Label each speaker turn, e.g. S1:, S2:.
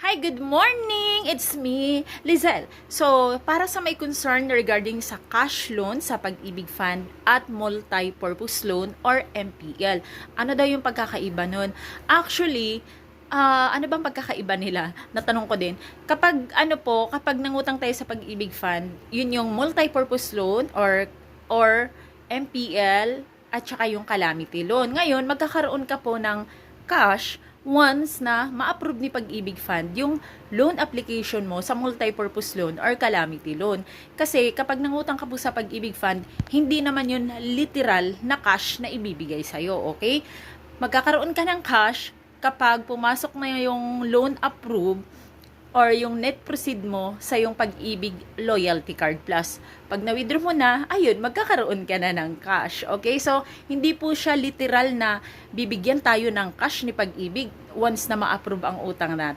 S1: Hi, good morning! It's me, Lizelle. So, para sa may concern regarding sa cash loan sa Pag-ibig Fund at Multi-Purpose Loan or MPL, ano daw yung pagkakaiba nun? Actually, ah, ano bang pagkakaiba nila? Natanong ko din. Kapag, ano po, kapag nangutang tayo sa Pag-ibig Fund, yun yung Multi-Purpose Loan or, or MPL at saka yung Calamity Loan. Ngayon, magkakaroon ka po ng cash once na ma-approve ni Pag-ibig Fund yung loan application mo sa multi-purpose loan or calamity loan. Kasi kapag nangutang ka po sa Pag-ibig Fund, hindi naman yun literal na cash na ibibigay sa'yo, okay? Magkakaroon ka ng cash kapag pumasok na yung loan approve or yung net proceed mo sa yung pag-ibig loyalty card plus. Pag na-withdraw mo na, ayun, magkakaroon ka na ng cash. Okay? So, hindi po siya literal na bibigyan tayo ng cash ni pag-ibig once na ma-approve ang utang natin.